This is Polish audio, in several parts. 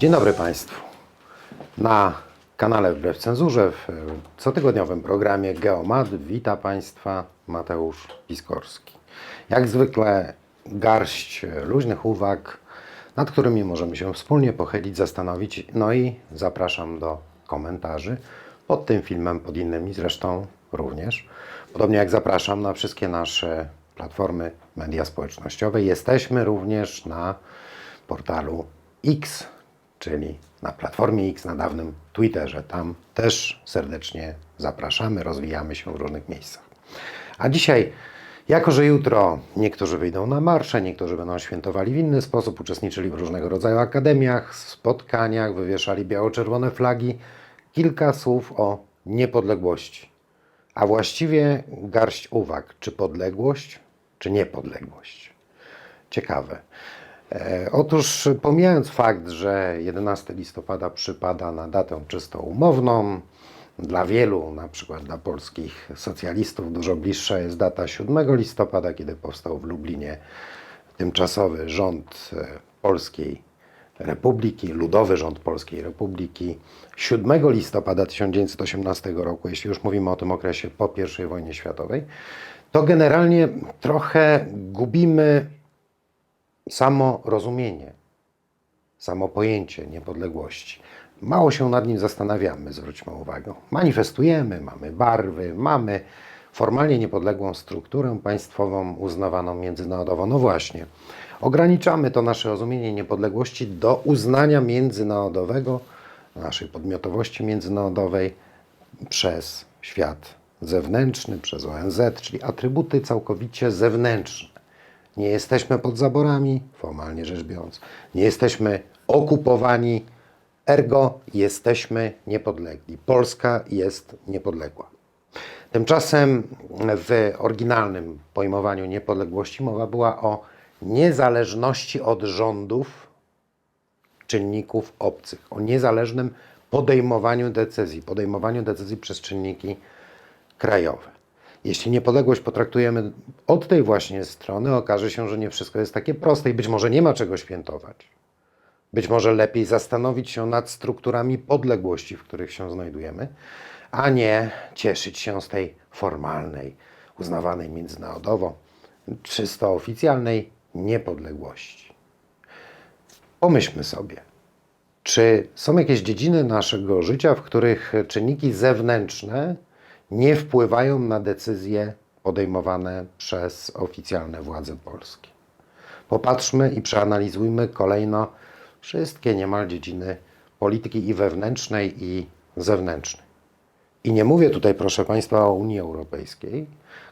Dzień dobry Państwu. Na kanale Wbrew Cenzurze w cotygodniowym programie Geomad wita Państwa Mateusz Piskorski. Jak zwykle garść luźnych uwag, nad którymi możemy się wspólnie pochylić, zastanowić. No i zapraszam do komentarzy pod tym filmem, pod innymi zresztą również. Podobnie jak zapraszam na wszystkie nasze platformy media społecznościowe. Jesteśmy również na portalu X, czyli na platformie X, na dawnym Twitterze. Tam też serdecznie zapraszamy, rozwijamy się w różnych miejscach. A dzisiaj, jako że jutro niektórzy wyjdą na marsze, niektórzy będą świętowali w inny sposób, uczestniczyli w różnego rodzaju akademiach, spotkaniach, wywieszali biało-czerwone flagi, kilka słów o niepodległości. A właściwie garść uwag, czy podległość, czy niepodległość. Ciekawe. E, Otóż pomijając fakt, że 11 listopada przypada na datę czysto umowną, dla wielu, na przykład dla polskich socjalistów, dużo bliższa jest data 7 listopada, kiedy powstał w Lublinie tymczasowy rząd e, Polskiej Republiki, Ludowy Rząd Polskiej Republiki. 7 listopada 1918 roku, jeśli już mówimy o tym okresie po I wojnie światowej, to generalnie trochę gubimy samo rozumienie, samo pojęcie niepodległości. Mało się nad nim zastanawiamy, zwróćmy uwagę. Manifestujemy, mamy barwy, mamy formalnie niepodległą strukturę państwową uznawaną międzynarodowo. No właśnie, ograniczamy to nasze rozumienie niepodległości do uznania międzynarodowego, naszej podmiotowości międzynarodowej przez świat zewnętrzny, przez ONZ, czyli atrybuty całkowicie zewnętrzne. Nie jesteśmy pod zaborami, formalnie rzecz biorąc. Nie jesteśmy okupowani, ergo jesteśmy niepodlegli. Polska jest niepodległa. Tymczasem w oryginalnym pojmowaniu niepodległości mowa była o niezależności od rządów czynników obcych, o niezależnym podejmowaniu decyzji, podejmowaniu decyzji przez czynniki krajowe. Jeśli niepodległość potraktujemy od tej właśnie strony, okaże się, że nie wszystko jest takie proste i być może nie ma czego świętować. Być może lepiej zastanowić się nad strukturami podległości, w których się znajdujemy, a nie cieszyć się z tej formalnej, uznawanej międzynarodowo, czysto oficjalnej niepodległości. Pomyślmy sobie, czy są jakieś dziedziny naszego życia, w których czynniki zewnętrzne nie wpływają na decyzje podejmowane przez oficjalne władze polskie? Popatrzmy i przeanalizujmy kolejno wszystkie niemal dziedziny polityki i wewnętrznej, i zewnętrznej. I nie mówię tutaj, proszę Państwa, o Unii Europejskiej,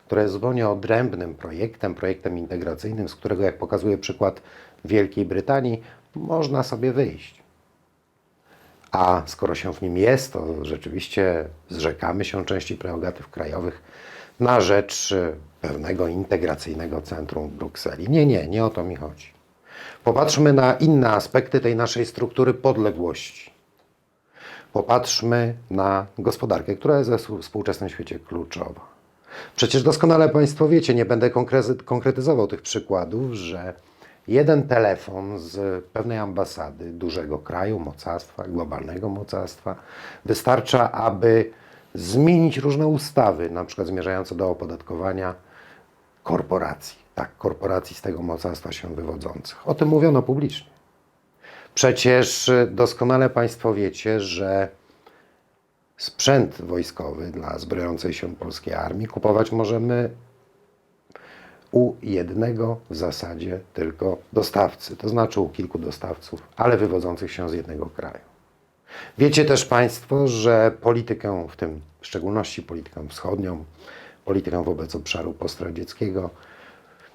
która jest zupełnie odrębnym projektem, projektem integracyjnym, z którego, jak pokazuje przykład Wielkiej Brytanii, można sobie wyjść. A skoro się w nim jest, to rzeczywiście zrzekamy się części prerogatyw krajowych na rzecz e, pewnego integracyjnego centrum w Brukseli. Nie, nie, nie o to mi chodzi. Popatrzmy na inne aspekty tej naszej struktury podległości. Popatrzmy na gospodarkę, która jest we współczesnym świecie kluczowa. Przecież doskonale Państwo wiecie, nie będę konkre- konkretyzował tych przykładów, że jeden telefon z pewnej ambasady dużego kraju, mocarstwa, globalnego mocarstwa, wystarcza, aby zmienić różne ustawy, na przykład zmierzające do opodatkowania korporacji, tak, korporacji z tego mocarstwa się wywodzących. O tym mówiono publicznie. Przecież y, doskonale Państwo wiecie, że sprzęt wojskowy dla zbrojącej się polskiej armii kupować możemy u jednego w zasadzie tylko dostawcy, to znaczy u kilku dostawców, ale wywodzących się z jednego kraju. Wiecie też Państwo, że politykę, w tym w szczególności politykę wschodnią, politykę wobec obszaru postradzieckiego,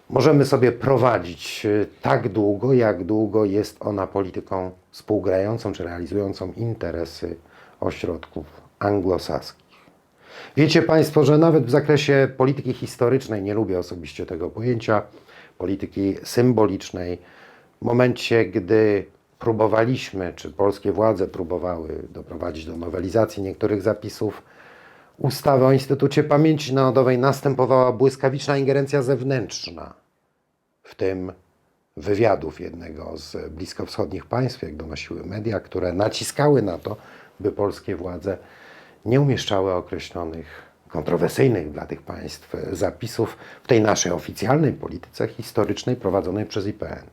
możemy sobie prowadzić y, tak długo, jak długo jest ona polityką współgrającą czy realizującą interesy ośrodków anglosaskich. Wiecie Państwo, że nawet w zakresie polityki historycznej, nie lubię osobiście tego pojęcia, polityki symbolicznej, w momencie, gdy próbowaliśmy, czy polskie władze próbowały doprowadzić do nowelizacji niektórych zapisów ustawy o Instytucie Pamięci Narodowej, następowała błyskawiczna ingerencja zewnętrzna, w tym wywiadów jednego z bliskowschodnich państw, jak donosiły media, które naciskały na to, by polskie władze nie umieszczały określonych kontrowersyjnych dla tych państw zapisów w tej naszej oficjalnej polityce historycznej prowadzonej przez IPN.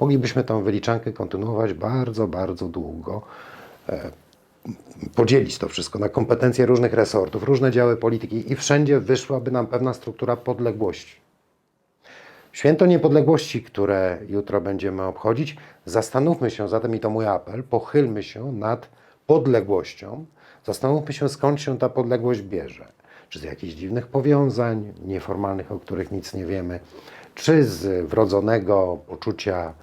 Moglibyśmy tą wyliczankę kontynuować bardzo, bardzo długo. E, Podzielić to wszystko na kompetencje różnych resortów, różne działy polityki i wszędzie wyszłaby nam pewna struktura podległości. Święto Niepodległości, które jutro będziemy obchodzić, zastanówmy się zatem, i to mój apel, pochylmy się nad podległością, zastanówmy się skąd się ta podległość bierze. Czy z jakichś dziwnych powiązań, nieformalnych, o których nic nie wiemy, czy z wrodzonego poczucia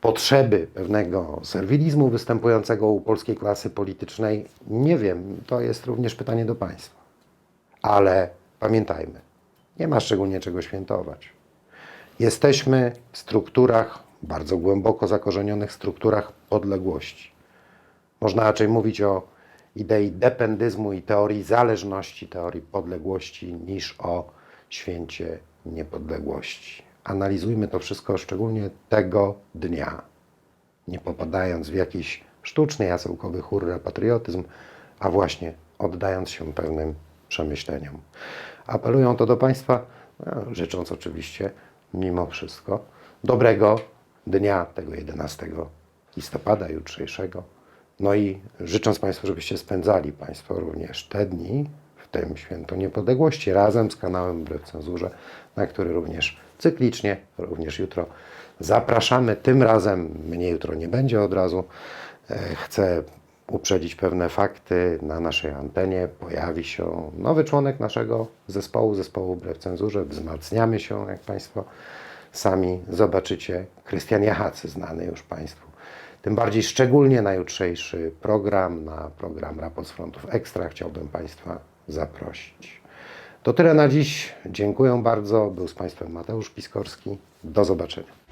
potrzeby pewnego serwilizmu występującego u polskiej klasy politycznej, nie wiem, to jest również pytanie do Państwa. Ale pamiętajmy, nie ma szczególnie czego świętować. Jesteśmy w strukturach, bardzo głęboko zakorzenionych strukturach podległości. Można raczej mówić o idei dependyzmu i teorii zależności, teorii podległości, niż o święcie niepodległości. Analizujmy to wszystko szczególnie tego dnia, nie popadając w jakiś sztuczny, jasełkowy hurra patriotyzm, a właśnie oddając się pewnym przemyśleniom. Apelują to do Państwa, no, życząc oczywiście mimo wszystko dobrego dnia tego 11 listopada jutrzejszego. No i życząc Państwu, żebyście spędzali Państwo również te dni, w tym Święto Niepodległości, razem z kanałem Wbrew Cenzurze, na który również cyklicznie, również jutro zapraszamy. Tym razem mnie jutro nie będzie od razu. E, Chcę uprzedzić pewne fakty. Na naszej antenie pojawi się nowy członek naszego zespołu, zespołu Wbrew Cenzurze. Wzmacniamy się, jak Państwo sami zobaczycie. Krystian Jachacy, znany już Państwu. Tym bardziej szczególnie na jutrzejszy program, na program Raport z Frontów Ekstra chciałbym Państwa zaprosić. To tyle na dziś. Dziękuję bardzo. Był z Państwem Mateusz Piskorski. Do zobaczenia.